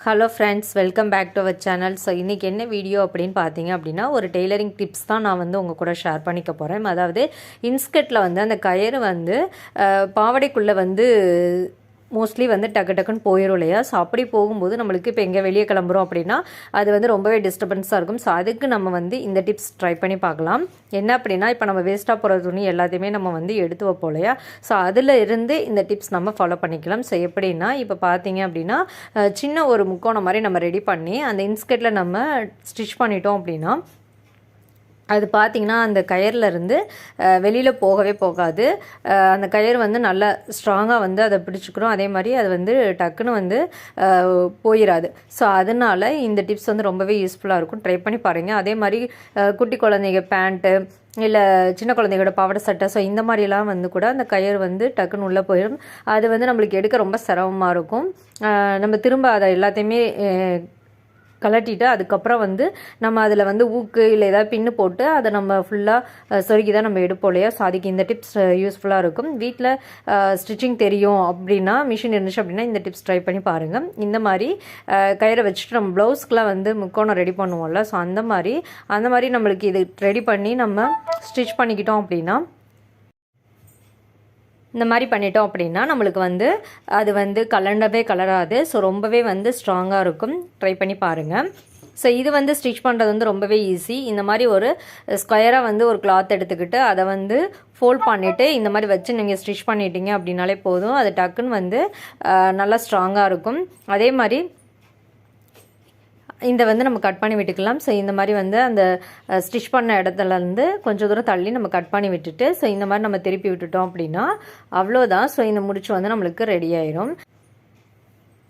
Hello friends welcome back to our channel so இன்றைக்கி என்ன video அப்படின்னு பார்த்தீங்க அப்படின்னா ஒரு டெய்லரிங் டிப்ஸ் தான் நான் வந்து உங்கள் கூட ஷேர் பண்ணிக்க போகிறேன் அதாவது இன்ஸ்கர்ட்டில் வந்து அந்த கயிறு வந்து பாவடைக்குள்ளே பாவாடைக்குள்ளே வந்து மோஸ்ட்லி வந்து டக்கு டக்குன்னு போயிடும் இல்லையா? ஸோ அப்படி போகும்போது நம்மளுக்கு இப்போ எங்கே வெளியே கிளம்புறோம் அப்படின்னா அது வந்து ரொம்பவே டிஸ்டர்பன்ஸாக இருக்கும். ஸோ அதுக்கு நம்ம வந்து இந்த டிப்ஸ் ட்ரை பண்ணி பார்க்கலாம். என்ன அப்படின்னா இப்போ நம்ம வேஸ்ட்டாக போகிற துணி எல்லாத்தையுமே நம்ம வந்து எடுத்து வைப்போம் இல்லையா? ஸோ அதில் இருந்து இந்த டிப்ஸ் நம்ம ஃபாலோ பண்ணிக்கலாம். ஸோ எப்படின்னா இப்போ பார்த்தீங்க அப்படின்னா சின்ன ஒரு முக்கோணம் மாதிரி நம்ம ரெடி பண்ணி அந்த இன்ஸ்கெட்டில் நம்ம ஸ்டிச் பண்ணிட்டோம் அப்படின்னா அது பார்த்திங்கன்னா அந்த கயர்லேருந்து வெளியில் போகவே போகாது. அந்த கயிறு வந்து நல்லா ஸ்ட்ராங்காக வந்து அதை பிடிச்சிக்கிறோம் அதே மாதிரி அது வந்து டக்குன்னு வந்து போயிடாது ஸோ அதனால இந்த டிப்ஸ் வந்து ரொம்பவே யூஸ்ஃபுல்லாக இருக்கும். ட்ரை பண்ணி பாருங்கள் அதே மாதிரி குட்டி குழந்தைங்க பேண்ட்டு இல்லை சின்ன குழந்தைங்களோட பாவாடை சட்டை ஸோ இந்த மாதிரிலாம் வந்து கூட அந்த கயிறு வந்து டக்குன்னு உள்ளே போயிடும் அது வந்து நம்மளுக்கு எடுக்க ரொம்ப சிரமமாக இருக்கும். நம்ம திரும்ப அதை எல்லாத்தையுமே கலட்டிட்டு அதுக்கப்புறம் வந்து நம்ம அதில் வந்து ஊக்கு இல்லை ஏதாவது பின்னு போட்டு அதை நம்ம ஃபுல்லாக சொருகி தான் நம்ம எடுப்போம் இல்லையா? ஸோ அதுக்கு இந்த டிப்ஸ் யூஸ்ஃபுல்லாக இருக்கும். வீட்டில் ஸ்டிச்சிங் தெரியும் அப்படின்னா மிஷின் இருந்துச்சு அப்படின்னா இந்த டிப்ஸ் ட்ரை பண்ணி பாருங்கள் இந்த மாதிரி கயிறை வச்சுட்டு நம்ம ப்ளவுஸ்க்குலாம் வந்து முக்கோணம் ரெடி பண்ணுவோம்ல. ஸோ அந்த மாதிரி அந்த மாதிரி நம்மளுக்கு இது ரெடி பண்ணி நம்ம ஸ்டிச் பண்ணிக்கிட்டோம் அப்படின்னா இந்த மாதிரி பண்ணிட்டோம் அப்படின்னா நம்மளுக்கு வந்து அது வந்து கலண்டவே கலராது. ஸோ ரொம்பவே வந்து ஸ்ட்ராங்காக இருக்கும். ட்ரை பண்ணி பாருங்கள் ஸோ இது வந்து ஸ்டிச் பண்ணுறது வந்து ரொம்பவே ஈஸி இந்த மாதிரி ஒரு ஸ்கொயராக வந்து ஒரு கிளாத் எடுத்துக்கிட்டு அதை வந்து ஃபோல்ட் பண்ணிவிட்டு இந்த மாதிரி வச்சு நீங்கள் ஸ்டிச் பண்ணிட்டீங்க அப்படின்னாலே போதும். அது டக்குன்னு வந்து நல்லா ஸ்ட்ராங்காக இருக்கும். அதே மாதிரி இந்த வந்து நம்ம கட் பண்ணி விட்டுக்கலாம். ஸோ இந்த மாதிரி வந்து அந்த ஸ்டிச் பண்ண இடத்துல இருந்து கொஞ்சம் தூரம் தள்ளி நம்ம கட் பண்ணி விட்டுட்டு ஸோ இந்த மாதிரி நம்ம திருப்பி விட்டுட்டோம் அப்படின்னா அவ்வளோதான் ஸோ இந்த முடிச்சு வந்து நம்மளுக்கு ரெடி ஆயிரும்.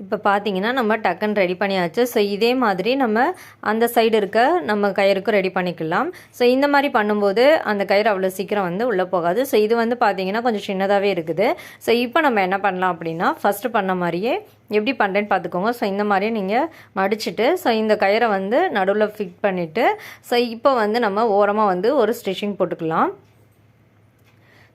இப்போ பார்த்தீங்கன்னா நம்ம டக்குன்னு ரெடி பண்ணியாச்சு. ஸோ இதே மாதிரி நம்ம அந்த சைடு இருக்க நம்ம கயிறுக்கும் ரெடி பண்ணிக்கலாம். ஸோ இந்த மாதிரி பண்ணும்போது அந்த கயிறு அவ்வளோ சீக்கிரம் வந்து உள்ளே போகாது. ஸோ இது வந்து பார்த்தீங்கன்னா கொஞ்சம் சின்னதாகவே இருக்குது. ஸோ இப்போ நம்ம என்ன பண்ணலாம் அப்படின்னா ஃபஸ்ட்டு பண்ண மாதிரியே எப்படி பண்ணுறேன்னு பார்த்துக்கோங்க ஸோ இந்த மாதிரியே நீங்கள் மடிச்சுட்டு ஸோ இந்த கயிறை வந்து நடுவில் ஃபிட் பண்ணிவிட்டு ஸோ இப்போ வந்து நம்ம ஓரமாக வந்து ஒரு ஸ்டிச்சிங் போட்டுக்கலாம்.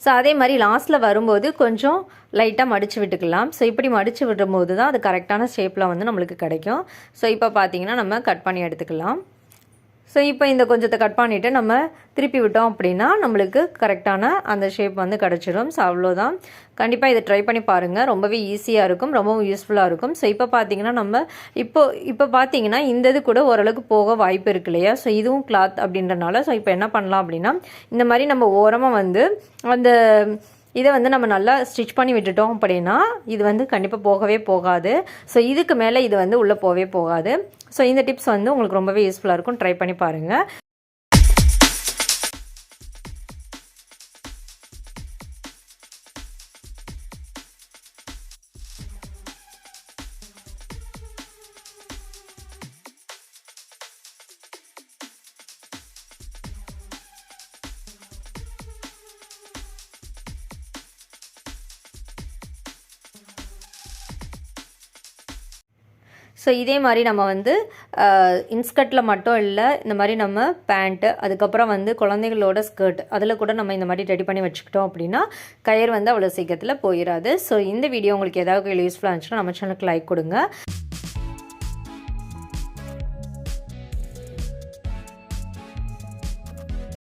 ஸோ அதே மாதிரி லாஸ்ட்டில் வரும்போது கொஞ்சம் லைட்டாக மடித்து விட்டுக்கலாம். ஸோ இப்படி மடித்து விடும்போது தான் அது கரெக்டான ஷேப்பில் வந்து நம்மளுக்கு கிடைக்கும். ஸோ இப்போ பார்த்தீங்கன்னா நம்ம கட் பண்ணி எடுத்துக்கலாம். ஸோ இப்போ இந்த கொஞ்சத்தை கட் பண்ணிவிட்டு நம்ம திருப்பி விட்டோம் அப்படின்னா நம்மளுக்கு கரெக்டான அந்த ஷேப் வந்து கிடச்சிடும் ஸோ அவ்வளோதான் கண்டிப்பாக இதை ட்ரை பண்ணி பாருங்கள் ரொம்பவே ஈஸியாக இருக்கும். ரொம்பவும் யூஸ்ஃபுல்லாக இருக்கும். ஸோ இப்போ பார்த்தீங்கன்னா நம்ம இப்போ இப்போ பார்த்தீங்கன்னா இந்த இது கூட ஓரளவுக்கு போக வாய்ப்பு இருக்கு இல்லையா? ஸோ இதுவும் கிளாத் அப்படின்றனால ஸோ இப்போ என்ன பண்ணலாம் அப்படின்னா இந்த மாதிரி நம்ம ஓரமாக வந்து அந்த இதை வந்து நம்ம நல்லா ஸ்டிச் பண்ணி விட்டுட்டோம் அப்படின்னா இது வந்து கண்டிப்பாக போகவே போகாது. ஸோ இதுக்கு மேலே இது வந்து உள்ளே போகவே போகாது. ஸோ இந்த டிப்ஸ் வந்து உங்களுக்கு ரொம்பவே யூஸ்ஃபுல்லாக இருக்கும். ட்ரை பண்ணி பாருங்கள் ஸோ இதே மாதிரி நம்ம வந்து இன்ஸ்கர்ட்டில் மட்டும் இல்லை இந்த மாதிரி நம்ம பேண்ட்டு அதுக்கப்புறம் வந்து குழந்தைகளோட ஸ்கர்ட் அதில் கூட நம்ம இந்த மாதிரி ரெடி பண்ணி வச்சுக்கிட்டோம் அப்படின்னா கயிறு வந்து அவ்வளோ சீக்கிரத்தில் போயிடாது ஸோ இந்த வீடியோ உங்களுக்கு ஏதாவது யூஸ்ஃபுல்லாக இருந்துச்சுன்னா நம்ம சேனலுக்கு லைக் கொடுங்க.